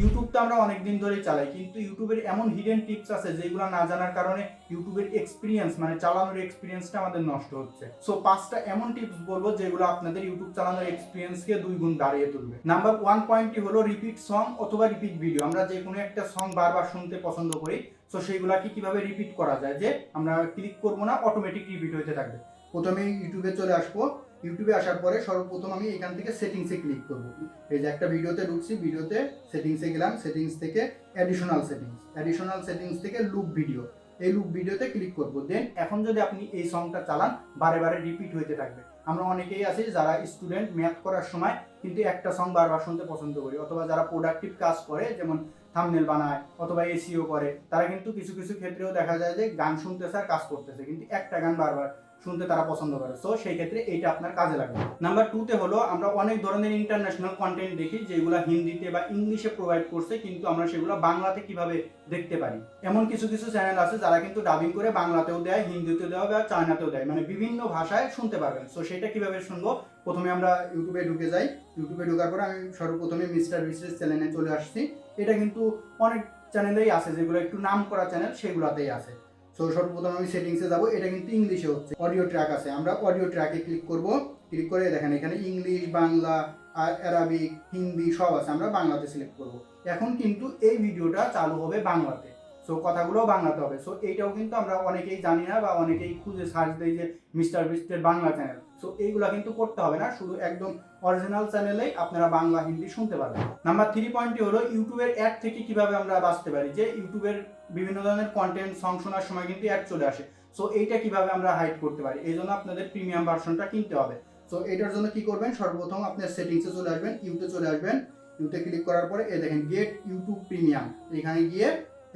YouTube তো আমরা অনেক দিন ধরেই চালাই, কিন্তু ইউটিউবের এমন হিডেন টিপস আছে যেগুলো না জানার কারণে ইউটিউবের এক্সপিরিয়েন্স মানে চালানোর এক্সপিরিয়েন্সটা আমাদের নষ্ট হচ্ছে। সো পাঁচটা এমন টিপস বলব যেগুলো আপনাদের ইউটিউব চালানোর এক্সপিরিয়েন্সকে দুই গুণ বাড়িয়ে তুলবে। নাম্বার ওয়ান পয়েন্টটি হলো রিপিট সং অথবা রিপিট ভিডিও আমরা যে কোনো একটা সং বারবার শুনতে পছন্দ করি সো সেইগুলাকে কীভাবে রিপিট করা যায় যে আমরা ক্লিক করব না অটোমেটিক রিপিট হতে থাকবে। প্রথমে ইউটিউবে চলে আসব। ইউটিউবে আসার পরে সর্বপ্রথম আমি এখান থেকে সেটিংসে ক্লিক করব। এই যে একটা ভিডিওতে ঢুকছি ভিডিওতে সেটিংসে গেলাম সেটিংস থেকে অ্যাডিশনাল সেটিংস অ্যাডিশনাল সেটিংস থেকে লুপ ভিডিও এই লুপ ভিডিওতে ক্লিক করব। দেন এখন যদি আপনি এই সংটা চালান, বারে বারে রিপিট হইতে থাকবে। আমরা অনেকেই আছি যারা স্টুডেন্ট ম্যাথ করার সময় কিন্তু একটা সং বারবার শুনতে পছন্দ করি, অথবা যারা প্রোডাক্টিভ কাজ করে, যেমন থামনেল বানায়, অথবা এসিও করে, তারা কিন্তু কিছু কিছু ক্ষেত্রেও দেখা যায় যে গান শুনতেছে আর কাজ করতেছে, কিন্তু একটা গান বারবার শুনতে তারা পছন্দ করে। সো সেই ক্ষেত্রে এইটা আপনার কাজে লাগবে। নাম্বার টুতে হলো, আমরা অনেক ধরনের ইন্টারন্যাশনাল কন্টেন্ট দেখি, যেগুলো হিন্দিতে বা ইংলিশে প্রোভাইড করছে, কিন্তু আমরা সেগুলো বাংলাতে কীভাবে দেখতে পারি? এমন কিছু কিছু চ্যানেল আছে যারা কিন্তু ডাবিং করে বাংলাতেও দেয়, হিন্দিতেও দেয় বা চায়নাতেও দেয়। মানে বিভিন্ন ভাষায় শুনতে পারবেন। সো সেটা কীভাবে শুনব? প্রথমে আমরা ইউটিউবে ঢুকে যাই। ইউটিউবে ঢোকার পরে আমি সর্বপ্রথমে মিস্টার বিশেষ চ্যানেলে চলে আসছি। এটা কিন্তু অনেক চ্যানেলেই আছে, যেগুলো একটু নাম করা চ্যানেল সেগুলোতেই আছে। সো সর্বপ্রথম আমি সেটিংসে যাব, এটা কিন্তু ইংলিশে হচ্ছে অডিও ট্র্যাক আছে। আমরা অডিও ট্র্যাকে ক্লিক করব ক্লিক করে দেখেন এখানে ইংলিশ, বাংলা আর অ্যারাবিক হিন্দি সব আছে, আমরা বাংলাতে সিলেক্ট করব। এখন কিন্তু এই ভিডিওটা চালু হবে বাংলাতে। সো কথাগুলো বাংলাতে হবে। সো এইটাও কিন্তু আমরা অনেকেই জানি না বা অনেকেই খুঁজে সার্চ দেই যে মিস্টার বিস্টের বাংলা চ্যানেল সো এইগুলা কিন্তু করতে হবে না, শুধু একদম অরিজিনাল চ্যানেলেই আপনারা বাংলা, হিন্দি শুনতে পারবেন। নাম্বার থ্রি পয়েন্টটি হলো ইউটিউবের অ্যাড থেকে কীভাবে আমরা বাঁচতে পারি, যে ইউটিউবের বিভিন্ন ধরনের কন্টেন্ট সং শোনার সময় কিন্তু অ্যাড চলে আসে। সো এইটা কীভাবে আমরা হাইড করতে পারি, এই জন্য আপনাদের প্রিমিয়াম ভার্সনটা কিনতে হবে। সো এটার জন্য কি করবেন, সর্বপ্রথম আপনার সেটিংসে চলে আসবেন ইউতে চলে আসবেন। ইউতে ক্লিক করার পরে, এই দেখেন গেট ইউটিউব প্রিমিয়াম এখানে গিয়ে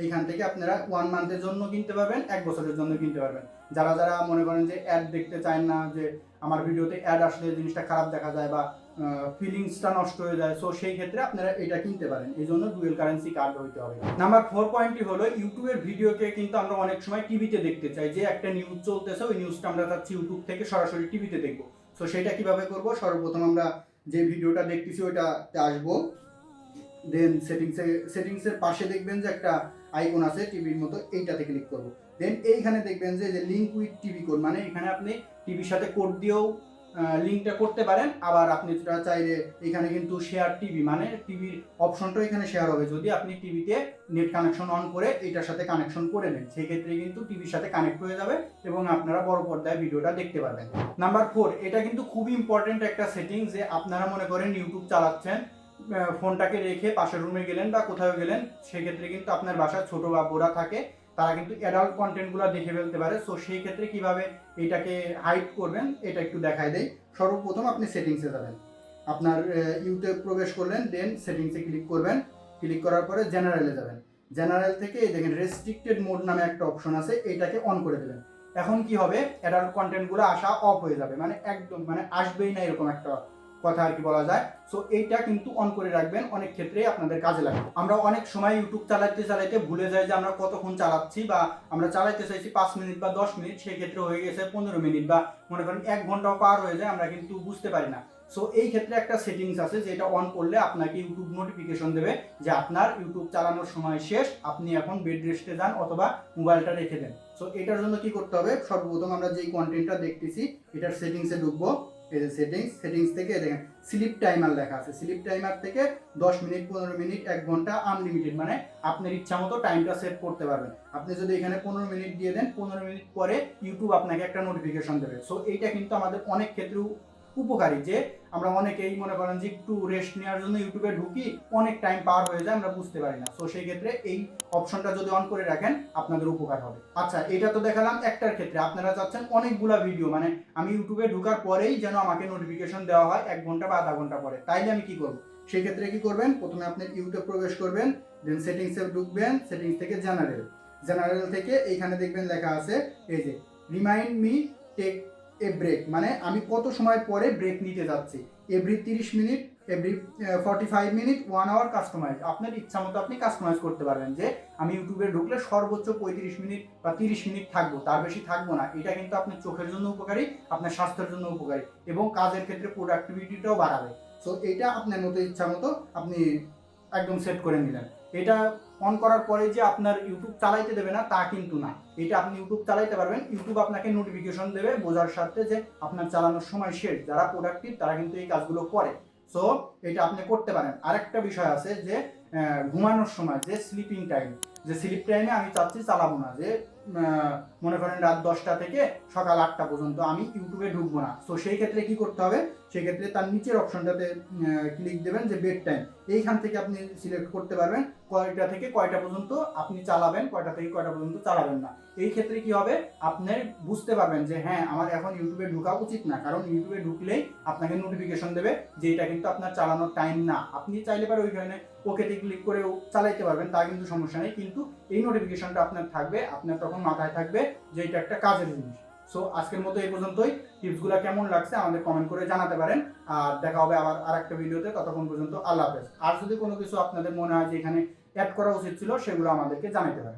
এইখান থেকে আপনারা ওয়ান মান্থের জন্য কিনতে পারবেন, এক বছরের জন্য কিনতে পারবেন। যারা যারা মনে করেন যে অ্যাড দেখতে চান না, যে আমার ভিডিওতে অ্যাড আসলে জিনিসটা খারাপ দেখা যায় বা ফিলিংসটা নষ্ট হয়ে যায় সো সেই ক্ষেত্রে আপনারা এটা কিনতে পারেন। এই জন্য ডুয়েল কারেন্সি কার্ড হইতে হবে। নাম্বার ফোর পয়েন্টটি হলো ইউটিউবের ভিডিওকে কিন্তু আমরা অনেক সময় টিভিতে দেখতে চাই। যে একটা নিউজ চলতেছে, ওই নিউজটা আমরা চাচ্ছি ইউটিউব থেকে সরাসরি টিভিতে দেখব। সো সেটা কীভাবে করব? সর্বপ্রথম আমরা যে ভিডিওটা দেখতেছি, ওইটাতে আসব। দেন সেটিংসে সেটিংসের পাশে দেখবেন যে একটা আইকন আছে টিভির মতো এইটাতে ক্লিক করব। দেন এইখানে দেখবেন যে যে লিঙ্ক উইথ টিভি কোড মানে এখানে আপনি টিভির সাথে কোড দিয়েও লিঙ্কটা করতে পারেন। আবার আপনি চাইলে, এখানে কিন্তু শেয়ার টিভি মানে টিভির অপশনটাও এখানে শেয়ার হবে। যদি আপনি টিভিতে নেট কানেকশন অন করে এটার সাথে কানেকশন করে নেন, সেক্ষেত্রে কিন্তু টিভির সাথে কানেক্ট হয়ে যাবে এবং আপনারা বড় পর্দায় ভিডিওটা দেখতে পারবেন। নাম্বার ফোর এটা কিন্তু খুবই ইম্পর্টেন্ট একটা সেটিং যে, আপনারা মনে করেন ইউটিউব চালাচ্ছেন। ফোনটাকে রেখে পাশের রুমে গেলেন বা কোথাও গেলেন, সেক্ষেত্রে কিন্তু আপনার বাসায় ছোট বা বোরা থাকে, তারা কিন্তু অ্যাডাল্ট কন্টেন্টগুলো দেখে ফেলতে পারে। সো সেই ক্ষেত্রে কীভাবে এটাকে হাইড করবেন, এটা একটু দেখায় দেয় সর্বপ্রথম আপনি সেটিংসে যাবেন। আপনার ইউতে প্রবেশ করলেন দেন সেটিংসে ক্লিক করবেন। ক্লিক করার পরে জেনারেলে যাবেন। জেনারেল থেকে দেখেন রেস্ট্রিক্টেড মোড নামে একটা অপশন আছে, এটাকে অন করে দেবেন এখন কি হবে? অ্যাডাল্ট কন্টেন্টগুলো আসা অফ হয়ে যাবে। মানে একদম মানে আসবেই না এরকম একটা কথা আর কি বলা যায়। সো এইটা কিন্তু অন করে রাখবেন, অনেক ক্ষেত্রেই আপনাদের কাজে লাগবে। আমরা অনেক সময় ইউটিউব চালাতে চালাতে ভুলে যাই যে আমরা কতক্ষণ চালাচ্ছি বা আমরা চালাতে চাইছি পাঁচ মিনিট বা দশ মিনিট সেই ক্ষেত্রে হয়ে গেছে পনেরো মিনিট বা মনে করেন এক ঘন্টাও পার হয়ে যায়, আমরা কিন্তু বুঝতে পারি না। সো এই ক্ষেত্রে একটা সেটিংস আছে যেটা অন করলে আপনাকে ইউটিউব নোটিফিকেশন দেবে যে আপনার ইউটিউব চালানোর সময় শেষ, আপনি এখন বেড রেস্টে যান অথবা মোবাইলটা রেখে দেন। সো এটার জন্য কি করতে হবে? সর্বপ্রথম আমরা যেই কন্টেন্টটা দেখতেছি, এটার সেটিংসে ঢুকবো। এই যে সেটিংস সেটিংস থেকে দেখেন স্লিপ টাইমার লেখা আছে। স্লিপ টাইমার থেকে দশ মিনিট, পনেরো মিনিট, এক ঘণ্টা আনলিমিটেড মানে আপনার ইচ্ছা মতো টাইমটা সেট করতে পারবেন। আপনি যদি এখানে পনেরো মিনিট দিয়ে দেন, পনেরো মিনিট পরে ইউটিউব আপনাকে একটা নোটিফিকেশন দেবে। সো এইটা কিন্তু আমাদের অনেক ক্ষেত্রে উপকারী যে আমরা অনেকেই মনে করেন যে একটু রেস্ট নেওয়ার জন্য ইউটিউবে ঢুকি, অনেক টাইম পার হয়ে যায়, আমরা বুঝতে পারি না। তো সেই ক্ষেত্রে এই অপশনটা যদি অন করে রাখেন, আপনাদের উপকার হবে। আচ্ছা এটা তো দেখালাম একটার ক্ষেত্রে। আপনারা চাচ্ছেন অনেকগুলা ভিডিও মানে আমি ইউটিউবে ঢুকার পরেই যেন আমাকে নোটিফিকেশন দেওয়া হয় এক ঘণ্টা বা আধা ঘণ্টা পরে। তাইলে আমি কি করব? সেই ক্ষেত্রে কি করবেন? প্রথমে আপনি ইউটিউবে প্রবেশ করবেন দেন সেটিংসে ঢুকবেন সেটিংস থেকে জেনারেল জেনারেল থেকে এইখানে দেখবেন লেখা আছে, এই যে remind me take a break মানে আমি কত সময় পরে ব্রেক নিতে যাচ্ছি? এভরি তিরিশ minute every forty five minute one hour customise আপনার ইচ্ছা মতো আপনি কাস্টমাইজ করতে পারবেন যে আমি ইউটিউবে ঢুকলে সর্বোচ্চ পঁয়ত্রিশ মিনিট বা তিরিশ মিনিট থাকব, তার বেশি থাকব না। এটা কিন্তু আপনার চোখের জন্য উপকারী, আপনার স্বাস্থ্যের জন্য উপকারী এবং কাজের ক্ষেত্রে প্রোডাক্টিভিটিটাও বাড়াবে। সো এটা আপনার মতো ইচ্ছা মতো আপনি একদম সেট করে নিলেন। এটা অন করার পরে যে আপনার ইউটিউব চালাইতে দেবে না, তা কিন্তু না। এটা আপনি ইউটিউব চালাইতে পারবেন। ইউটিউব আপনাকে নোটিফিকেশন দেবে বোঝার সাথে যে আপনার চালানোর সময় শেষ। যারা প্রোডাক্টিভ তারা কিন্তু এই কাজগুলো করে। সো এটা আপনি করতে পারেন। আরেকটা বিষয় আছে যে ঘুমানোর সময় যে স্লিপিং টাইম যে স্লিপ টাইমে আমি চাচ্ছি চালাবো না। যে মনে করেন রাত দশটা থেকে সকাল আটটা পর্যন্ত আমি ইউটিউবে ঢুকবো না। তো সেই ক্ষেত্রে কি করতে হবে? সেক্ষেত্রে তার নিচের অপশনটাতে ক্লিক দেবেন যে বেড টাইম এইখান থেকে আপনি সিলেক্ট করতে পারবেন, কয়টা থেকে কয়টা পর্যন্ত আপনি চালাবেন, কয়টা থেকে কয়টা পর্যন্ত চালাবেন না। এই ক্ষেত্রে কি হবে? আপনি বুঝতে পারবেন যে হ্যাঁ আমার এখন ইউটিউবে ঢোকা উচিত না। কারণ ইউটিউবে ঢুকলেই আপনাকে নোটিফিকেশন দেবে যে এটা কিন্তু আপনার চালানোর টাইম না। আপনি চাইলে পারে ওইখানে ওকেতে ক্লিক করেও চালাইতে পারবেন, তা কিন্তু সমস্যা নেই। কিন্তু এই নোটিফিকেশনটা আপনার থাকবে, আপনার তখন মাথায় থাকবে যে এটা একটা কাজের জিনিস। সো আজকের মতো এই পর্যন্তই। টিপসগুলো কেমন লাগছে আমাদের কমেন্ট করে জানাতে পারেন। আর দেখা হবে আবার আর একটা ভিডিওতে। ততক্ষণ পর্যন্ত আল্লাহ হাফেজ। আর যদি কোনো কিছু আপনাদের মনে হয় যে এখানে অ্যাড করা উচিত ছিল, সেগুলো আমাদেরকে জানাতে পারেন।